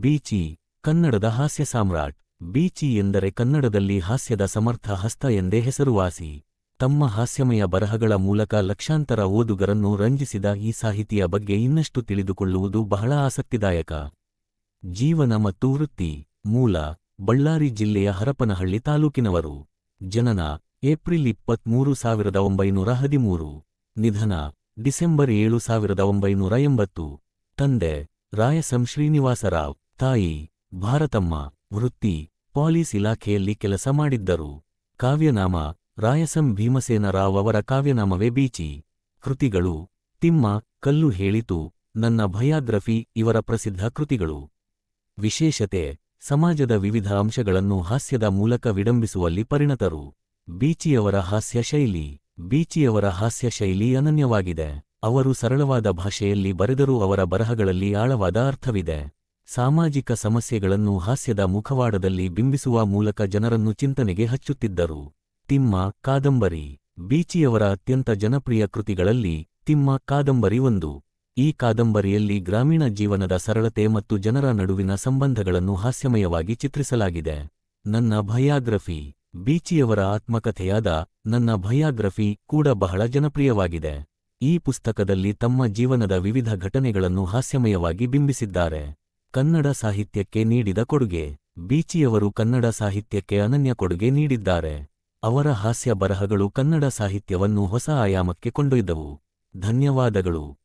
ಬೀಚಿ, ಕನ್ನಡದ ಹಾಸ್ಯ ಸಾಮ್ರಾಟ್. ಬೀಚಿ ಎಂದರೆ ಕನ್ನಡದಲ್ಲಿ ಹಾಸ್ಯದ ಸಮರ್ಥ ಹಸ್ತ ಎಂದೇ ಹೆಸರುವಾಸಿ. ತಮ್ಮ ಹಾಸ್ಯಮಯ ಬರಹಗಳ ಮೂಲಕ ಲಕ್ಷಾಂತರ ಓದುಗರನ್ನು ರಂಜಿಸಿದ ಈ ಸಾಹಿತಿಯ ಬಗ್ಗೆ ಇನ್ನಷ್ಟು ತಿಳಿದುಕೊಳ್ಳುವುದು ಬಹಳ ಆಸಕ್ತಿದಾಯಕ. ಜೀವನ ಮತ್ತು ವೃತ್ತಿ. ಮೂಲ, ಬಳ್ಳಾರಿ ಜಿಲ್ಲೆಯ ಹರಪನಹಳ್ಳಿ ತಾಲೂಕಿನವರು. ಜನನ, ಏಪ್ರಿಲ್ ಇಪ್ಪತ್ಮೂರು ಸಾವಿರದ ಒಂಬೈನೂರ ಹದಿಮೂರು. ನಿಧನ, ಡಿಸೆಂಬರ್ ಏಳು ಸಾವಿರದ ಒಂಬೈನೂರ ಎಂಬತ್ತು. ತಂದೆ, ರಾಯಸಂ ಶ್ರೀನಿವಾಸರಾವ್. ತಾಯಿ, ಭಾರತಮ್ಮ, ವೃತ್ತಿ, ಪಾಲಿಸ್ ಇಲಾಖೆಯಲ್ಲಿ ಕೆಲಸ ಮಾಡಿದ್ದರು. ಕಾವ್ಯನಾಮ, ರಾಯಸಂ ಭೀಮಸೇನರಾವ್ ಅವರ ಕಾವ್ಯನಾಮವೇ ಬೀಚಿ. ಕೃತಿಗಳು, ತಿಮ್ಮ, ಕಲ್ಲು ಹೇಳಿತು, ನನ್ನ ಭಯಾಗ್ರಫಿ ಇವರ ಪ್ರಸಿದ್ಧ ಕೃತಿಗಳು. ವಿಶೇಷತೆ, ಸಮಾಜದ ವಿವಿಧ ಅಂಶಗಳನ್ನು ಹಾಸ್ಯದ ಮೂಲಕ ವಿಡಂಬಿಸುವಲ್ಲಿ ಪರಿಣತರು. ಬೀಚಿಯವರ ಹಾಸ್ಯ ಶೈಲಿ, ಬೀಚಿಯವರ ಹಾಸ್ಯ ಶೈಲಿ ಅನನ್ಯವಾಗಿದೆ. ಅವರು ಸರಳವಾದ ಭಾಷೆಯಲ್ಲಿ ಬರೆದರೂ ಅವರ ಬರಹಗಳಲ್ಲಿ ಆಳವಾದ ಅರ್ಥವಿದೆ. ಸಾಮಾಜಿಕ ಸಮಸ್ಯೆಗಳನ್ನು ಹಾಸ್ಯದ ಮುಖವಾಡದಲ್ಲಿ ಬಿಂಬಿಸುವ ಮೂಲಕ ಜನರನ್ನು ಚಿಂತನೆಗೆ ಹಚ್ಚುತ್ತಿದ್ದರು. ತಿಮ್ಮ, ಕಾದಂಬರಿ, ಬೀಚಿಯವರ ಅತ್ಯಂತ ಜನಪ್ರಿಯ ಕೃತಿಗಳಲ್ಲಿ ತಿಮ್ಮ ಕಾದಂಬರಿ ಒಂದು. ಈ ಕಾದಂಬರಿಯಲ್ಲಿ ಗ್ರಾಮೀಣ ಜೀವನದ ಸರಳತೆ ಮತ್ತು ಜನರ ನಡುವಿನ ಸಂಬಂಧಗಳನ್ನು ಹಾಸ್ಯಮಯವಾಗಿ ಚಿತ್ರಿಸಲಾಗಿದೆ. ನನ್ನ ಭಯಾಗ್ರಫಿ, ಬೀಚಿಯವರ ಆತ್ಮಕಥೆಯಾದ ನನ್ನ ಭಯಾಗ್ರಫಿ ಕೂಡ ಬಹಳ ಜನಪ್ರಿಯವಾಗಿದೆ. ಈ ಪುಸ್ತಕದಲ್ಲಿ ತಮ್ಮ ಜೀವನದ ವಿವಿಧ ಘಟನೆಗಳನ್ನು ಹಾಸ್ಯಮಯವಾಗಿ ಬಿಂಬಿಸಿದ್ದಾರೆ. ಕನ್ನಡ ಸಾಹಿತ್ಯಕ್ಕೆ ನೀಡಿದ ಕೊಡುಗೆ. ಬೀಚಿಯವರು ಕನ್ನಡ ಸಾಹಿತ್ಯಕ್ಕೆ ಅನನ್ಯ ಕೊಡುಗೆ ನೀಡಿದ್ದಾರೆ. ಅವರ ಹಾಸ್ಯ ಬರಹಗಳು ಕನ್ನಡ ಸಾಹಿತ್ಯವನ್ನು ಹೊಸ ಆಯಾಮಕ್ಕೆ ಕೊಂಡೊಯ್ದವು. ಧನ್ಯವಾದಗಳು.